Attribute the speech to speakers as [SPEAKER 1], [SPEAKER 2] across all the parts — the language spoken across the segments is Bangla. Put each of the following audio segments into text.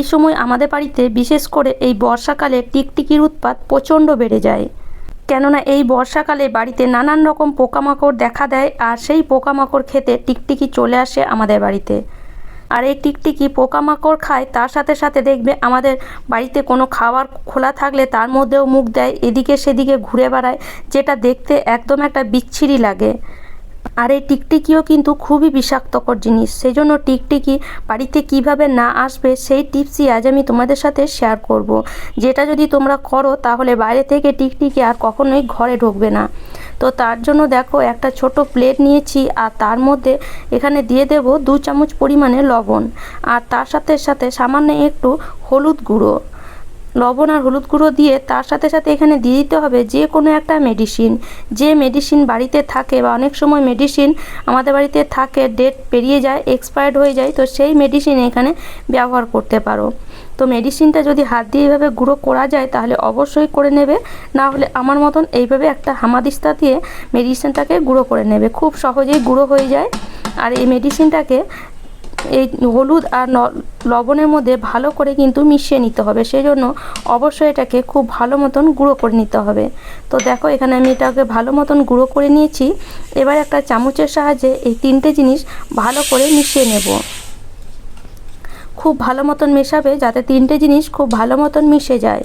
[SPEAKER 1] এই সময় আমাদের বাড়িতে বিশেষ করে এই বর্ষাকালে টিকটিকির উৎপাত প্রচণ্ড বেড়ে যায়। কেননা এই বর্ষাকালে বাড়িতে নানান রকম পোকামাকড় দেখা দেয় আর সেই পোকামাকড় খেতে টিকটিকি চলে আসে আমাদের বাড়িতে। আর এই টিকটিকি পোকামাকড় খায়, তার সাথে সাথে দেখবে আমাদের বাড়িতে কোনো খাবার খোলা থাকলে তার মধ্যেও মুখ দেয়, এদিকে সেদিকে ঘুরে বেড়ায়, যেটা দেখতে একদম একটা বিচ্ছিরি লাগে। আর এই টিকটিকিও কিন্তু খুবই বিষাক্তকর জিনিস। সেই জন্য টিকটিকি বাড়িতে কীভাবে না আসবে, সেই টিপসই আজ আমি তোমাদের সাথে শেয়ার করব। যেটা যদি তোমরা করো, তাহলে বাইরে থেকে টিকটিকি আর কখনোই ঘরে ঢুকবে না। তো তার জন্য দেখো, একটা ছোট প্লেট নিয়েছি, আর তার মধ্যে এখানে দিয়ে দেব দু চামচ পরিমাণে লবণ। আর তার সাথে সাথে সামান্য একটু হলুদ গুঁড়ো। লবণ আর হলুদ গুঁড়ো দিয়ে তার সাথে সাথে এখানে দিয়ে দিতে হবে যে কোনো একটা মেডিসিন যে মেডিসিন বাড়িতে থাকে বা অনেক সময় মেডিসিন আমাদের বাড়িতে থাকে ডেট পেরিয়ে যায় এক্সপায়ার্ড হয়ে যায়, তো সেই মেডিসিন এখানে ব্যবহার করতে পারো। তো মেডিসিনটা যদি হাত দিয়ে এইভাবে গুঁড়ো করা যায় তাহলে অবশ্যই করে নেবে। না হলে আমার মতন এইভাবে একটা হামাদিস্তা দিয়ে মেডিসিনটাকে গুঁড়ো করে নেবে। খুব সহজেই গুঁড়ো হয়ে যায়। আর এই মেডিসিনটাকে এই হলুদ আর লবণের মধ্যে ভালো করে কিন্তু মিশিয়ে নিতে হবে। সেই জন্য অবশ্যই এটাকে খুব ভালো মতন গুঁড়ো করে নিতে হবে। তো দেখো, এখানে আমি এটাকে ভালো মতন গুঁড়ো করে নিয়েছি। এবার একটা চামচের সাহায্যে এই তিনটে জিনিস ভালো করে মিশিয়ে নেব। খুব ভালো মতন মেশাবে যাতে তিনটে জিনিস খুব ভালো মতন মিশে যায়।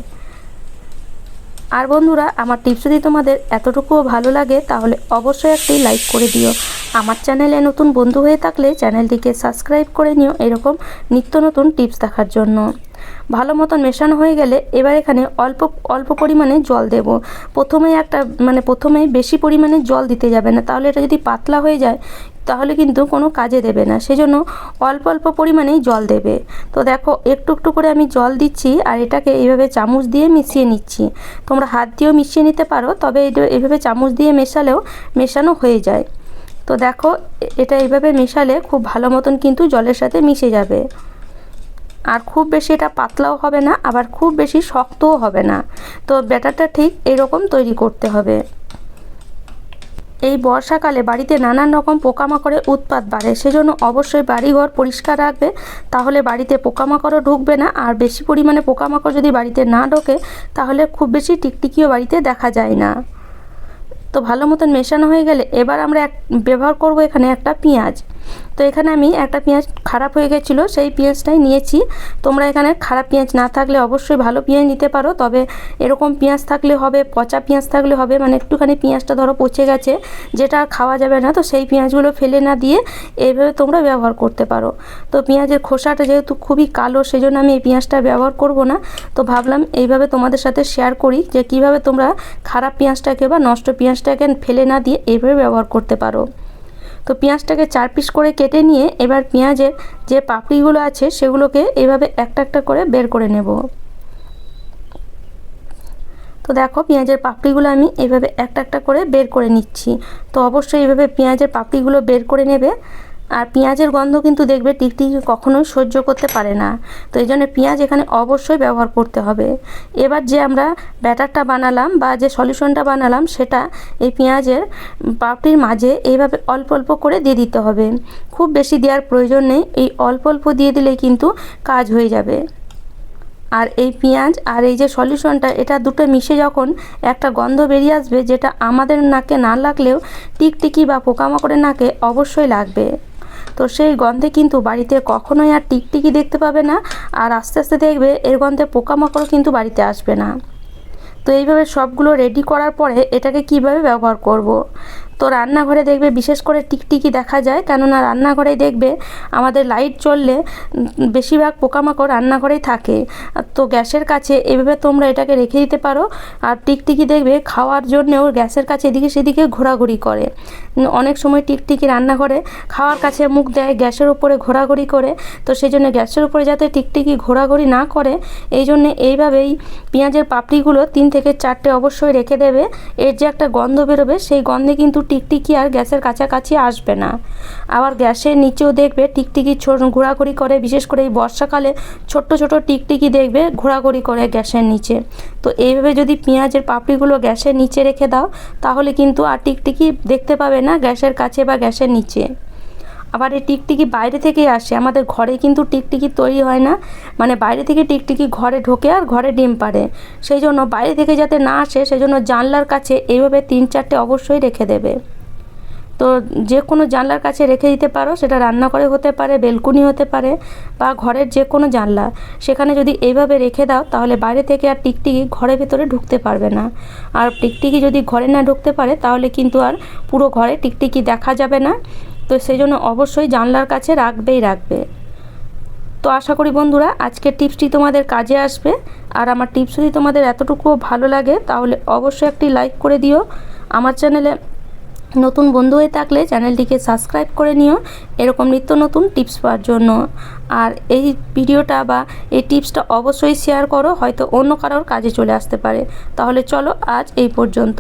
[SPEAKER 1] আর বন্ধুরা, আমার টিপস যদি তোমাদের এতটুকুও ভালো লাগে, তাহলে অবশ্যই একটি লাইক করে দিও। আমার চ্যানেলে নতুন বন্ধু হয়ে থাকলে চ্যানেলটিকে সাবস্ক্রাইব করে নিও, এরকম নিত্য নতুন টিপস দেখার জন্য। ভালো মতন মেশানো হয়ে গেলে এবার এখানে অল্প অল্প পরিমাণে জল দেব। প্রথমেই একটা মানে প্রথমেই বেশি পরিমাণে জল দিতে যাবে না। তাহলে এটা যদি পাতলা হয়ে যায়, তাহলে কিন্তু কোনো কাজে দেবে না। সেজন্য অল্প অল্প পরিমাণেই জল দেবে। তো দেখো, একটু একটু করে আমি জল দিচ্ছি আর এটাকে এইভাবে চামচ দিয়ে মিশিয়ে নিচ্ছি। তোমরা হাত দিয়েও মিশিয়ে নিতে পারো, তবে এইভাবে চামচ দিয়ে মেশালেও মেশানো হয়ে যায়। তো দেখো এটা এইভাবে মেশালে খুব ভালো মতন কিন্তু জলের সাথে মিশে যাবে। আর খুব বেশি এটা পাতলাও হবে না, আবার খুব বেশি শক্তও হবে না। তো ব্যাটারটা ঠিক এরকম তৈরি করতে হবে। এই বর্ষাকালে বাড়িতে নানান রকম পোকামাকড়ের উৎপাত বাড়ে, সেজন্য অবশ্যই বাড়িঘর পরিষ্কার রাখবে। তাহলে বাড়িতে পোকামাকড়ও ঢুকবে না, আর বেশি পরিমাণে পোকামাকড় যদি বাড়িতে না ঢোকে, তাহলে খুব বেশি টিকটিকিও বাড়িতে দেখা যায় না। তো ভালো মতন মেশানো হয়ে গেলে এবার আমরা এক, ব্যবহার করব এখানে একটা পেঁয়াজ। তো এখানে আমি একটা পেঁয়াজ খারাপ হয়ে গেছিল, সেই পেঁয়াজটাই নিয়েছি। তোমরা এখানে খারাপ পেঁয়াজ না থাকলে অবশ্যই ভালো পেঁয়াজ নিতে পারো, তবে এরকম পেঁয়াজ থাকলে হবে, পচা পেঁয়াজ থাকলে হবে মানে একটুখানি পেঁয়াজটা ধরো পচে গেছে, যেটা খাওয়া যাবে না, তো সেই পেঁয়াজগুলো ফেলে না দিয়ে এইভাবে তোমরা ব্যবহার করতে পারো। তো পেঁয়াজের খোসাটা যেহেতু খুবই কালো সেই জন্য আমি এই পেঁয়াজটা ব্যবহার করব না। তো ভাবলাম এইভাবে তোমাদের সাথে শেয়ার করি, যে কীভাবে তোমরা খারাপ পেঁয়াজটাকে বা নষ্ট পেঁয়াজটাকে ফেলে না দিয়ে এইভাবে ব্যবহার করতে পারো। তো পেঁয়াজটাকে চার পিস করে কেটে নিয়ে এবার পেঁয়াজের যে পাপড়িগুলো আছে সেগুলোকে এইভাবে একটা একটা করে বের করে নেব। তো দেখো পেঁয়াজের পাপড়িগুলো আমি এভাবে একটা একটা করে বের করে নিচ্ছি। তো অবশ্যই এইভাবে পেঁয়াজের পাপড়িগুলো বের করে নেবে। আর পেঁয়াজের গন্ধ কিন্তু দেখবে টিকটিকি কখনোই সহ্য করতে পারে না। তো এই জন্য পেঁয়াজ এখানে অবশ্যই ব্যবহার করতে হবে। এবার যে আমরা ব্যাটারটা বানালাম বা যে সলিউশনটা বানালাম সেটা এই পেঁয়াজের পাপড়ির মাঝে এইভাবে অল্প অল্প করে দিয়ে দিতে হবে। খুব বেশি দেওয়ার প্রয়োজন নেই, এই অল্প অল্প দিয়ে দিলেই কিন্তু কাজ হয়ে যাবে। আর এই পেঁয়াজ আর এই যে সলিউশনটা, এটা দুটো মিশে যখন একটা গন্ধ বেরিয়ে আসবে, যেটা আমাদের নাকে না লাগলেও টিকটিকি বা পোকামাকড়ের নাকে অবশ্যই লাগবে। তো সেই গন্ধে কিন্তু বাড়িতে কখনোই আর টিকটিকি দেখতে পাবে না, আর আস্তে আস্তে দেখবে এর গন্ধে পোকামাকড়ও কিন্তু বাড়িতে আসবে না। তো এইভাবে সবগুলো রেডি করার পরে এটাকে কীভাবে ব্যবহার করব। তো রান্নাঘরে দেখবে বিশেষ করে টিকটিকি দেখা যায়, কেননা রান্নাঘরে দেখবে আমাদের লাইট চললে বেশিরভাগ পোকামাকড় রান্নাঘরেই থাকে। তো গ্যাসের কাছে এভাবে তোমরা এটাকে রেখে দিতে পারো, আর টিকটিকি দেখবে খাওয়ার জন্যেও গ্যাসের কাছে এদিকে সেদিকে ঘোরাঘুরি করে। অনেক সময় টিকটিকি রান্নাঘরে খাওয়ার কাছে মুখ দেয়, গ্যাসের উপরে ঘোরাঘুরি করে। তো সেই জন্য গ্যাসের উপরে যাতে টিকটিকি ঘোরাঘুরি না করে, এই জন্যে এইভাবেই পেঁয়াজের পাপড়িগুলো তিন থেকে চারটে অবশ্যই রেখে দেবে। এর যে একটা গন্ধ বেরোবে, সেই গন্ধে কিন্তু টিকটিকি আর গ্যাসের কাছাকাছি আসবে না। আবার গ্যাসের নিচেও দেখবে টিকটিকি ঘোরাঘুরি করে, বিশেষ করে এই বর্ষাকালে ছোট্ট ছোট টিকটিকি দেখবে ঘোরাঘুরি করে গ্যাসের নিচে। তো এইভাবে যদি পেঁয়াজের পাপড়িগুলো গ্যাসের নিচে রেখে দাও, তাহলে কিন্তু আর টিকটিকি দেখতে পাবে না গ্যাসের কাছে বা গ্যাসের নিচে। আবার এই টিকটিকি বাইরে থেকেই আসে, আমাদের ঘরে কিন্তু টিকটিকি তৈরি হয় না। মানে বাইরে থেকে টিকটিকি ঘরে ঢোকে আর ঘরে ডিম পারে সেই জন্য বাইরে থেকে যাতে না আসে, সেই জন্য জানলার কাছে এইভাবে তিন চারটে অবশ্যই রেখে দেবে। তো যে কোনো জানলার কাছে রেখে দিতে পারো, সেটা রান্নাঘরে হতে পারে, বেলকুনি হতে পারে বা ঘরের যে কোনো জানলা। সেখানে যদি এইভাবে রেখে দাও, তাহলে বাইরে থেকে আর টিকটিকি ঘরের ভেতরে ঢুকতে পারবে না। আর টিকটিকি যদি ঘরে না ঢুকতে পারে, তাহলে কিন্তু আর পুরো ঘরে টিকটিকি দেখা যাবে না। তো সেই জন্য অবশ্যই জানলার কাছে রাখবেই রাখবে। তো আশা করি বন্ধুরা, আজকের টিপসটি তোমাদের কাজে আসবে। আর আমার টিপস যদি তোমাদের এতটুকুও ভালো লাগে, তাহলে অবশ্যই একটি লাইক করে দিও। আমার চ্যানেলে নতুন বন্ধু হয়ে থাকলে চ্যানেলটিকে সাবস্ক্রাইব করে নিও। এরকম নিত্য নতুন টিপস পাওয়ার জন্য। আর এই ভিডিওটা বা এই টিপসটা অবশ্যই শেয়ার করো, হয়তো অন্য কারোর কাজে চলে আসতে পারে। তাহলে চলো আজ এই পর্যন্ত।